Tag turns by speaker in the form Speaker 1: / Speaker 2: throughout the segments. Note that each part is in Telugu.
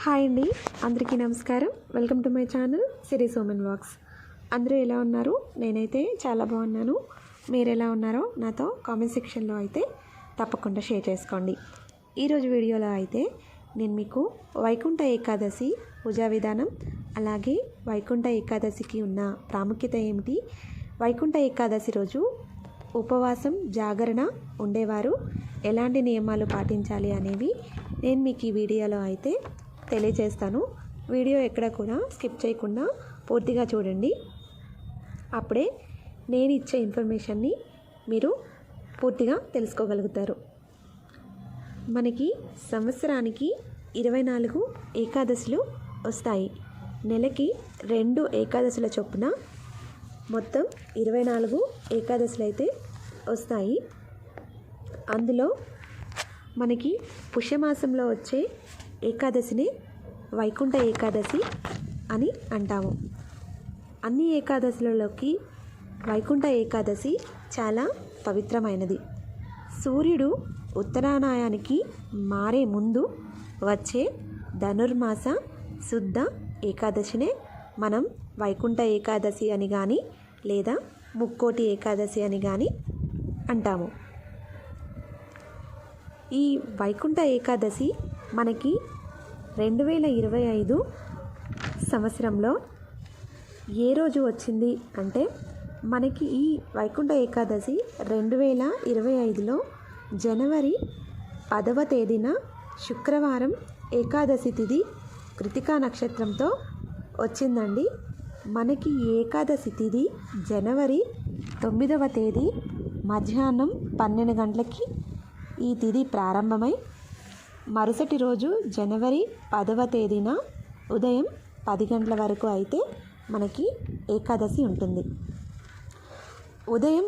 Speaker 1: హాయ్ అండి. అందరికీ నమస్కారం. Welcome to my channel Siri Soman wax. అందరూ ఎలా ఉన్నారు? నేనైతే చాలా బాగున్నాను. మీరు ఎలా ఉన్నారో నాతో కామెంట్ సెక్షన్లో అయితే తప్పకుండా షేర్ చేసుకోండి. ఈరోజు వీడియోలో అయితే నేను మీకు వైకుంఠ ఏకాదశి పూజా విధానం అలాగే వైకుంఠ ఏకాదశికి ఉన్న ప్రాముఖ్యత ఏమిటి? వైకుంఠ ఏకాదశి రోజు ఉపవాసం జాగరణ ఉండేవారు. ఎలాంటి నియమాలు పాటించాలి అనేవి నేను మీకు ఈ వీడియోలో అయితే తెలియజేస్తాను. వీడియో ఎక్కడ కూడా స్కిప్ చేయకుండా పూర్తిగా చూడండి. అప్పుడే నేను ఇచ్చే ఇన్ఫర్మేషన్ని మీరు పూర్తిగా తెలుసుకోగలుగుతారు. మనకి సంవత్సరానికి ఇరవై నాలుగు ఏకాదశులు వస్తాయి. నెలకి రెండు ఏకాదశుల చొప్పున మొత్తం ఇరవై నాలుగు ఏకాదశులు అయితే వస్తాయి. అందులో మనకి పుష్యమాసంలో వచ్చే ఏకాదశిని వైకుంఠ ఏకాదశి అని అంటాము. అన్ని ఏకాదశులలోకి వైకుంఠ ఏకాదశి చాలా పవిత్రమైనది. సూర్యుడు ఉత్తరాయణానికి మారే ముందు వచ్చే ధనుర్మాస శుద్ధ ఏకాదశినే మనం వైకుంఠ ఏకాదశి అని కానీ లేదా ముక్కోటి ఏకాదశి అని కానీ అంటాము. ఈ వైకుంఠ ఏకాదశి మనకి రెండు వేల ఇరవై ఐదు సంవత్సరంలో ఏ రోజు వచ్చింది అంటే మనకి ఈ వైకుంఠ ఏకాదశి రెండు వేల ఇరవై ఐదులో జనవరి పదవ తేదీన శుక్రవారం ఏకాదశి తిథి కృతికా నక్షత్రంతో వచ్చిందండి. మనకి ఏకాదశి తిథి జనవరి తొమ్మిదవ తేదీ మధ్యాహ్నం పన్నెండు గంటలకి ఈ తిథి ప్రారంభమై మరుసటి రోజు జనవరి పదవ తేదీన ఉదయం పది గంటల వరకు అయితే మనకి ఏకాదశి ఉంటుంది. ఉదయం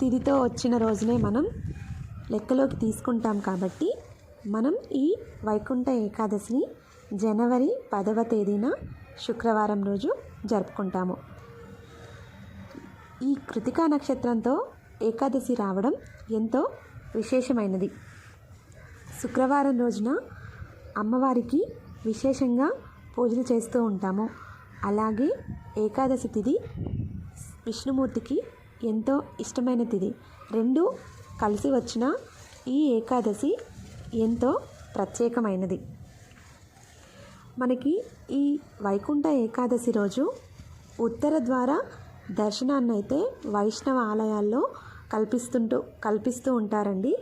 Speaker 1: తిథితో వచ్చిన రోజునే మనం లెక్కలోకి తీసుకుంటాం కాబట్టి మనం ఈ వైకుంఠ ఏకాదశిని జనవరి పదవ తేదీన శుక్రవారం రోజు జరుపుకుంటాము. ఈ కృతికా నక్షత్రంతో ఏకాదశి రావడం ఎంతో విశేషమైనది. శుక్రవారం రోజున అమ్మవారికి విశేషంగా పూజలు చేస్తూ ఉంటాము. అలాగే ఏకాదశి తిథి విష్ణుమూర్తికి ఎంతో ఇష్టమైన తిథి రెండు కలిసి వచ్చిన ఈ ఏకాదశి ఎంతో ప్రత్యేకమైనది. మనకి ఈ వైకుంఠ ఏకాదశి రోజు ఉత్తర ద్వారా దర్శనాన్ని అయితే వైష్ణవ ఆలయాల్లో కల్పిస్తుంటూ కల్పిస్తూ ఉంటారండి.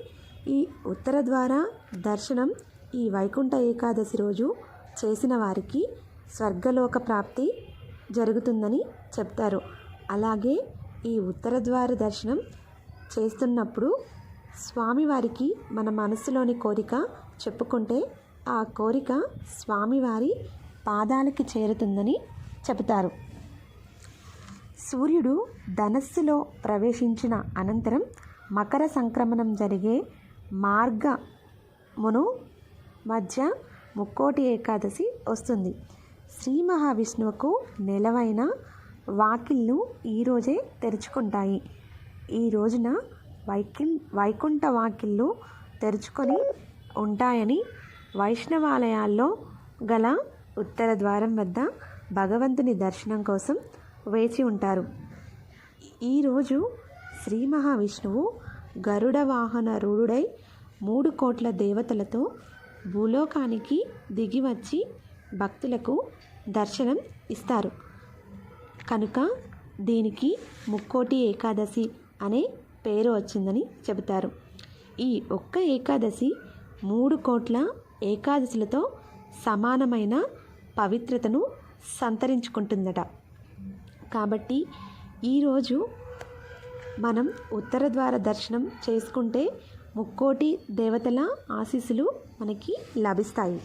Speaker 1: ఈ ఉత్తర ద్వార దర్శనం ఈ వైకుంఠ ఏకాదశి రోజు చేసిన వారికి స్వర్గలోక ప్రాప్తి జరుగుతుందని చెప్తారు. అలాగే ఈ ఉత్తర ద్వార దర్శనం చేస్తున్నప్పుడు స్వామివారికి మన మనసులోని కోరిక చెప్పుకుంటే ఆ కోరిక స్వామివారి పాదాలకి చేరుతుందని చెబుతారు. సూర్యుడు ధనస్సులో ప్రవేశించిన అనంతరం మకర సంక్రమణం జరిగే మార్గమును మధ్య ముక్కోటి ఏకాదశి వస్తుంది. శ్రీ మహావిష్ణువుకు నెలవైన వాకిళ్ళు ఈరోజే తెరుచుకుంటాయి. ఈ రోజున వైకిల్ వైకుంఠ వాకిళ్ళు తెరుచుకొని ఉంటాయని వైష్ణవాలయాల్లో గల ఉత్తర ద్వారం వద్ద భగవంతుని దర్శనం కోసం వేచి ఉంటారు. ఈరోజు శ్రీ మహావిష్ణువు గరుడ వాహన రూఢుడై మూడు కోట్ల దేవతలతో భూలోకానికి దిగి వచ్చి భక్తులకు దర్శనం ఇస్తారు. కనుక దీనికి ముక్కోటి ఏకాదశి అనే పేరు వచ్చిందని చెబుతారు. ఈ ఒక్క ఏకాదశి మూడు కోట్ల ఏకాదశులతో సమానమైన పవిత్రతను సంతరించుకుంటుందట. కాబట్టి ఈరోజు మనం ఉత్తర ద్వార దర్శనం చేసుకుంటే ముక్కోటి దేవతల ఆశీస్సులు మనకి లభిస్తాయి.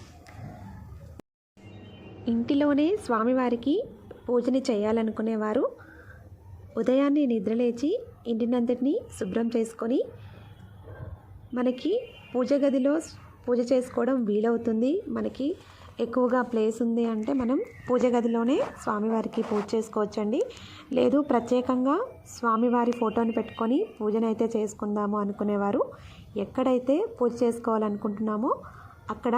Speaker 1: ఇంటిలోనే స్వామివారికి పూజని చేయాలనుకునేవారు. ఉదయాన్నే నిద్రలేచి ఇంటినంతటిని శుభ్రం చేసుకొని మనకి పూజ గదిలో పూజ చేసుకోవడం వీలవుతుంది. మనకి ఎక్కువగా ప్లేస్ ఉంది అంటే మనం పూజ గదిలోనే స్వామివారికి పూజ చేసుకోవచ్చండి. లేదు ప్రత్యేకంగా స్వామివారి ఫోటోని పెట్టుకొని పూజనైతే చేసుకుందాము అనుకునేవారు. ఎక్కడైతే పూజ చేసుకోవాలనుకుంటున్నామో అక్కడ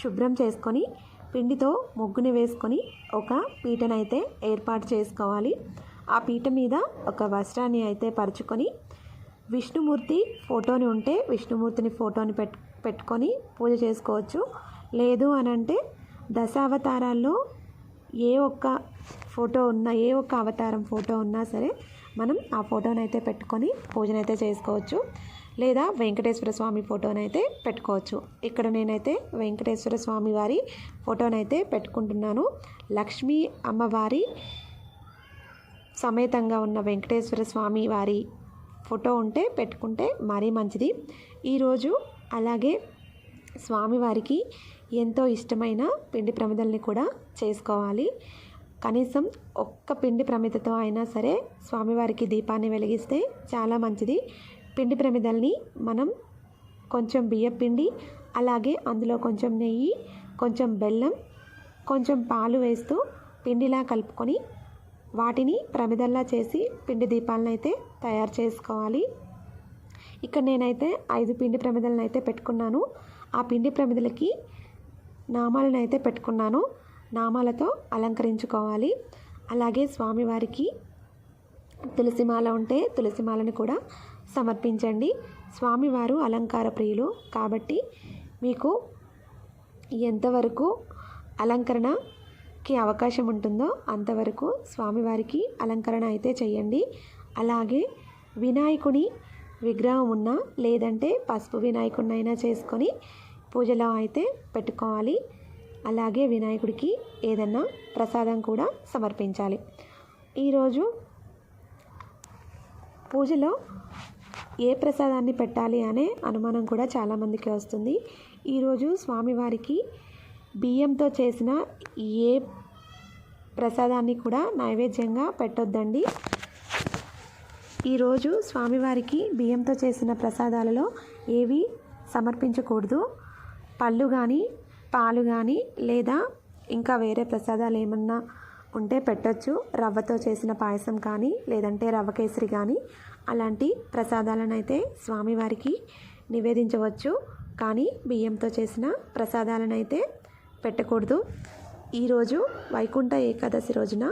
Speaker 1: శుభ్రం చేసుకొని పిండితో ముగ్గుని వేసుకొని ఒక పీటనైతే ఏర్పాటు చేసుకోవాలి. ఆ పీట మీద ఒక వస్త్రాన్ని అయితే పరుచుకొని విష్ణుమూర్తి ఫోటోని ఉంటే విష్ణుమూర్తిని ఫోటోని పెట్ పెట్టుకొని పూజ చేసుకోవచ్చు. లేదు అని అంటే దశావతారాల్లో ఏ ఒక్క ఫోటో ఉన్నా ఏ ఒక్క అవతారం ఫోటో ఉన్నా సరే మనం ఆ ఫోటోనైతే పెట్టుకొని పూజనైతే చేసుకోవచ్చు. లేదా వెంకటేశ్వర స్వామి ఫోటోనైతే పెట్టుకోవచ్చు. ఇక్కడ నేనైతే వెంకటేశ్వర స్వామి వారి ఫోటోనైతే పెట్టుకుంటున్నాను. లక్ష్మీ అమ్మవారి సమేతంగా ఉన్న వెంకటేశ్వర స్వామి వారి ఫోటో ఉంటే పెట్టుకుంటే మరీ మంచిది. ఈరోజు అలాగే స్వామివారికి ఎంతో ఇష్టమైన పిండి ప్రమిదల్ని కూడా చేసుకోవాలి. కనీసం ఒక్క పిండి ప్రమిదతో అయినా సరే స్వామివారికి దీపాన్ని వెలిగిస్తే చాలా మంచిది. పిండి ప్రమిదల్ని మనం కొంచెం బియ్యం పిండి అలాగే అందులో కొంచెం నెయ్యి కొంచెం బెల్లం కొంచెం పాలు వేస్తూ పిండిలా కలుపుకొని వాటిని ప్రమిదల్లా చేసి పిండి దీపాలను అయితే తయారు చేసుకోవాలి. ఇక్కడ నేనైతే ఐదు పిండి ప్రమిదలను అయితే పెట్టుకున్నాను. ఆ పిండి ప్రమిదలకి నామాలను అయితే పెట్టుకున్నాను. నామాలతో అలంకరించుకోవాలి. అలాగే స్వామివారికి తులసిమాల ఉంటే తులసిమాలను కూడా సమర్పించండి. స్వామివారు అలంకార ప్రియులు కాబట్టి మీకు ఎంతవరకు అలంకరణకి అవకాశం ఉంటుందో అంతవరకు స్వామివారికి అలంకరణ అయితే చేయండి. అలాగే వినాయకుని విగ్రహం ఉన్నా లేదంటే పసుపు వినాయకుడినైనా చేసుకొని పూజలో అయితే పెట్టుకోవాలి. అలాగే వినాయకుడికి ఏదన్నా ప్రసాదం కూడా సమర్పించాలి. ఈరోజు పూజలో ఏ ప్రసాదాన్ని పెట్టాలి అనే అనుమానం కూడా చాలామందికి వస్తుంది. ఈరోజు స్వామివారికి బియ్యంతో చేసిన ఏ ప్రసాదాన్ని కూడా నైవేద్యంగా పెట్టొద్దండి. ఈరోజు స్వామివారికి బియ్యంతో చేసిన ప్రసాదాలలో ఏవి సమర్పించకూడదు? పళ్ళు కానీ పాలు కానీ లేదా ఇంకా వేరే ప్రసాదాలు ఏమన్నా ఉంటే పెట్టచ్చు. రవ్వతో చేసిన పాయసం కానీ లేదంటే రవ్వ కేసరి కానీ అలాంటి ప్రసాదాలను అయితే స్వామివారికి నివేదించవచ్చు. కానీ బియ్యంతో చేసిన ప్రసాదాలను అయితే పెట్టకూడదు ఈరోజు వైకుంఠ ఏకాదశి రోజున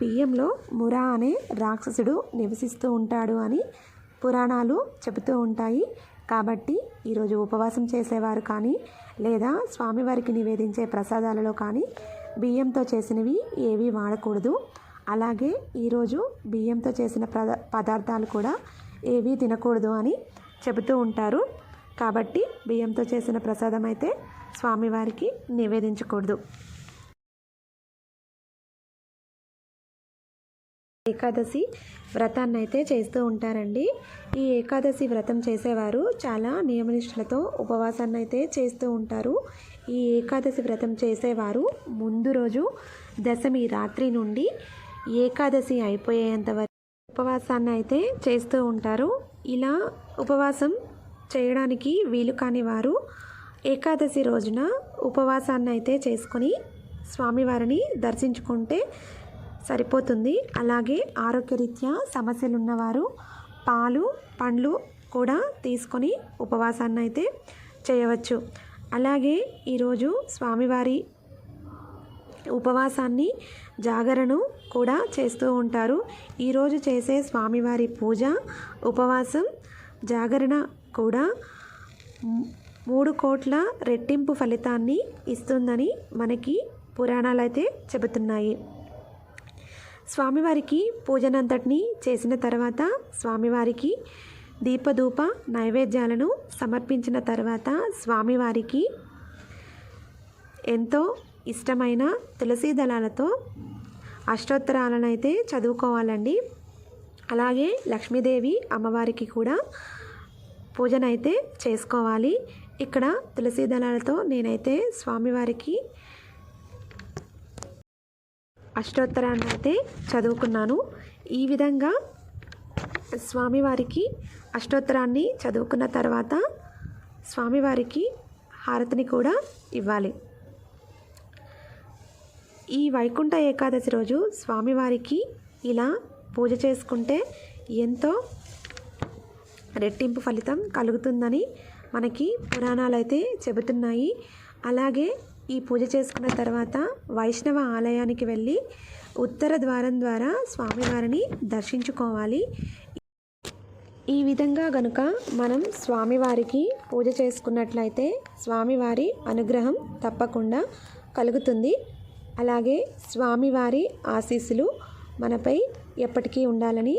Speaker 1: బియ్యంలో మురా అనే రాక్షసుడు నివసిస్తూ ఉంటాడు అని పురాణాలు చెబుతూ ఉంటాయి. కాబట్టి ఈరోజు ఉపవాసం చేసేవారు కానీ లేదా స్వామివారికి నివేదించే ప్రసాదాలలో కానీ బియ్యంతో చేసినవి ఏవి వాడకూడదు. అలాగే ఈరోజు బియ్యంతో చేసిన పద పదార్థాలు కూడా ఏవి తినకూడదు అని చెబుతూ ఉంటారు. కాబట్టి బియ్యంతో చేసిన ప్రసాదం అయితే స్వామివారికి నివేదించకూడదు. ఏకాదశి వ్రతాన్ని అయితే చేస్తూ ఉంటారండి. ఈ ఏకాదశి వ్రతం చేసేవారు చాలా నియమనిష్టలతో ఉపవాసాన్ని అయితే చేస్తూ ఉంటారు. ఈ ఏకాదశి వ్రతం చేసేవారు ముందు రోజు దశమి రాత్రి నుండి ఏకాదశి అయిపోయేంత వరకు ఉపవాసాన్ని అయితే చేస్తూ ఉంటారు. ఇలా ఉపవాసం చేయడానికి వీలు కాని వారు ఏకాదశి రోజున ఉపవాసాన్ని అయితే చేసుకొని స్వామివారిని దర్శించుకుంటే సరిపోతుంది. అలాగే ఆరోగ్యరీత్యా సమస్యలు ఉన్నవారు పాలు పండ్లు కూడా తీసుకొని ఉపవాసాన్ని అయితే చేయవచ్చు. అలాగే ఈరోజు స్వామివారి ఉపవాసాన్ని జాగరణను కూడా చేస్తూ ఉంటారు. ఈరోజు చేసే స్వామివారి పూజ ఉపవాసం జాగరణ కూడా మూడు కోట్ల రెట్టింపు ఫలితాన్ని ఇస్తుందని మనకి పురాణాలు అయితే చెబుతున్నాయి. స్వామివారికి పూజనంతటిని చేసిన తర్వాత స్వామివారికి దీపధూప నైవేద్యాలను సమర్పించిన తర్వాత స్వామివారికి ఎంతో ఇష్టమైన తులసీ దళాలతో అష్టోత్తరాలను అయితే చదువుకోవాలండి. అలాగే లక్ష్మీదేవి అమ్మవారికి కూడా పూజనైతే చేసుకోవాలి. ఇక్కడ తులసీ దళాలతో నేనైతే స్వామివారికి అష్టోత్తరాన్ని అయితే చదువుకున్నాను. ఈ విధంగా స్వామివారికి అష్టోత్తరాన్ని చదువుకున్న తర్వాత స్వామివారికి హారతిని కూడా ఇవ్వాలి. ఈ వైకుంఠ ఏకాదశి రోజు స్వామివారికి ఇలా పూజ చేసుకుంటే ఎంతో రెట్టింపు ఫలితం కలుగుతుందని మనకి పురాణాలు అయితే చెబుతున్నాయి. అలాగే ఈ పూజ చేసుకున్న తర్వాత వైష్ణవ ఆలయానికి వెళ్ళి ఉత్తర ద్వారం ద్వారా స్వామివారిని దర్శించుకోవాలి. ఈ విధంగా గనుక మనం స్వామివారికి పూజ చేసుకున్నట్లయితే స్వామివారి అనుగ్రహం తప్పకుండా కలుగుతుంది. అలాగే స్వామివారి ఆశీస్సులు మనపై ఎప్పటికీ ఉండాలని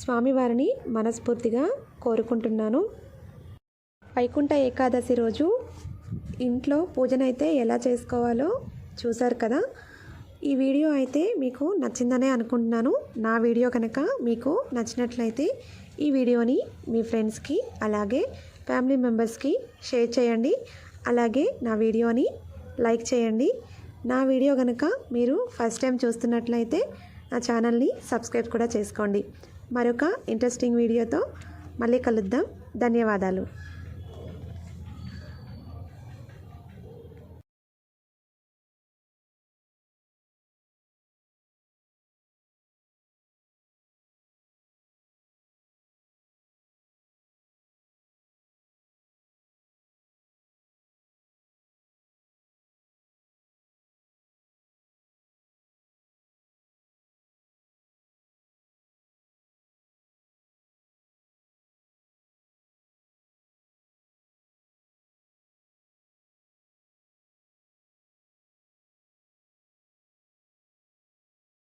Speaker 1: స్వామివారిని మనస్ఫూర్తిగా కోరుకుంటున్నాను. వైకుంఠ ఏకాదశి రోజు ఇంట్లో పూజనైతే ఎలా చేసుకోవాలో చూశారు కదా. ఈ వీడియో అయితే మీకు నచ్చిందనే అనుకుంటున్నాను. నా వీడియో కనుక మీకు నచ్చినట్లయితే ఈ వీడియోని మీ ఫ్రెండ్స్కి అలాగే ఫ్యామిలీ మెంబర్స్కి షేర్ చేయండి. అలాగే నా వీడియోని లైక్ చేయండి. నా వీడియో కనుక మీరు ఫస్ట్ టైం చూస్తున్నట్లయితే నా ఛానల్ని సబ్స్క్రైబ్ కూడా చేసుకోండి. మరొక ఇంట్రెస్టింగ్ వీడియోతో మళ్ళీ కలుద్దాం. ధన్యవాదాలు.